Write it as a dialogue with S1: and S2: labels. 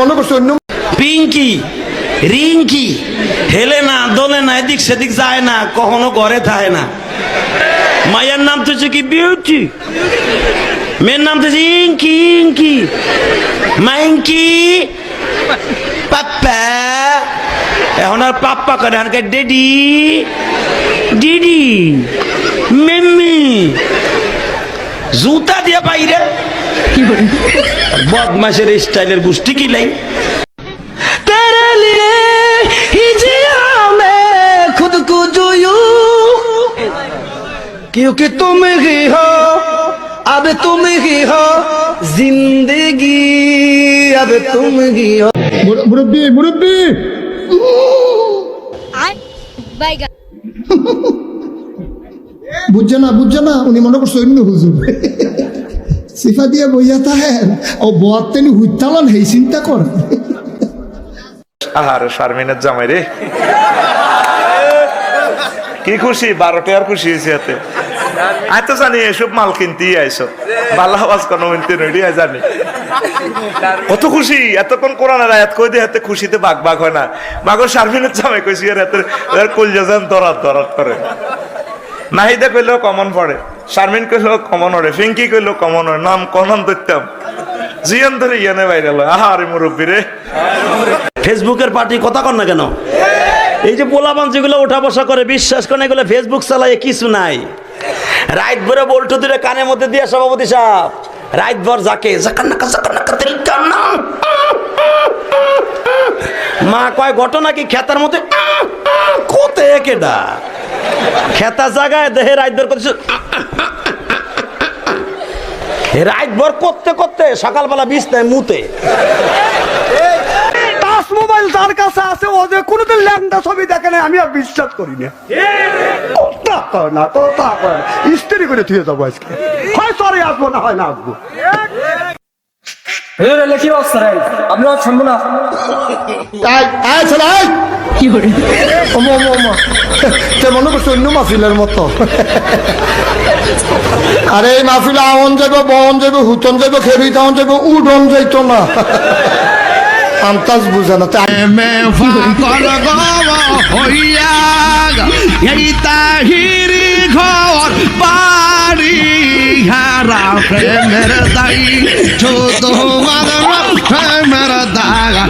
S1: মনে করছ অন্য
S2: পিঙ্কি, রিঙ্কি, হেলে না, দোলে না, এদিক সেদিক যায় না, কখনো ঘরে থাকে না। মায়ের নাম তো কি বিউটি? মেয়ের নাম তো ইঙ্কি ইঙ্কি। মাইঙ্কি পাপ্পা। এখন আর পাপ্পা করে, এখন ডেডি? ডিডি। জুতা দিয়ে বাইরে বদমাসের স্টাইলের গোষ্ঠী কি লাই तेरे लिए ही जिया मैं खुद को जोयू क्योंकि तुम ही हो अब तुम ही हो जिंदगी अब तुम ही हो
S1: মুর- মুরব্বি মুরব্বি
S3: বাইগা
S1: বুঝছে না বুঝছে না উনি মনে করছ অন্য হুজুর। সিফা দিয়ে বইয়া তাহে ও বয়ার তেনি হুইতালান হেই চিন্তা কর।
S4: আহার, শারমিনের জামাই রে। কি খুশি, বারোটে আর খুশি হয়েছে আমি তো জানি, এসব মাল কিনতেই আইসো ভালো আওয়াজ কোনো মিনতে নইডি জানি। কত খুশি, এতক্ষণ কোরআনের আয়াত কই দিয়ে হাতে খুশিতে বাঘ বাঘ হয় না। মাগো শারমিনের জামাই কইছি আর এত এর কলজা যান দরাত দরাত করে। নাহিদা কইলেও কমন পড়ে, শারমিন কইলেও কমন ওড়ে, ফিঙ্কি কইলেও কমন ওড়ে, নাম কনাম ধরতাম। জিয়ান ধরে ইয়ানে বাইরে আহা আরে মুরব্বী রে।
S2: ফেসবুকের পার্টি কথা কর না কেন? এই যে পোলাবান যেগুলো ওঠা বসা করে, বিশ্বাস করে এগুলো ফেসবুক চালায় কিছু নাই। রাইট ভরে বল্টু দূরে কানের মধ্যে দিয়ে সভাপতি সাহেব রাইট ভর যাকে মা কয়, ঘটনা কি? খেতার মধ্যে, কোতে কেডা খেতা জাগায় দেহে রাইট ভর করছে রাইট ভর করতে করতে সকালবেলা বিছনায় মুতে।
S5: মোবাইল যার কাছে আছে, ও যে কোনোদিন ল্যাংটা ছবি দেখে নাই, আমি আর বিশ্বাস করি না। না কর স্ত্রী করে থুয়ে যাব আজকে। হয় সরে আসব, না হয় না আসব।
S6: হুজুর কি অবস্থা রে? আমরা শুনব না।
S1: আয় আয় ছেলে আয় ওমা, ওমা, ওমা। তে মনে করছ অন্য মাহফিলের মতো। আরে এই মাহফিল আহন যাবে বহন যাবে হুতন যাবে খেরুই তাহন যাবে উডন যাইতো না। আন্তাজ বুঝে না তাই
S7: এই তাহিরি প্রেমের দাই ছোট প্রেমের দাগা।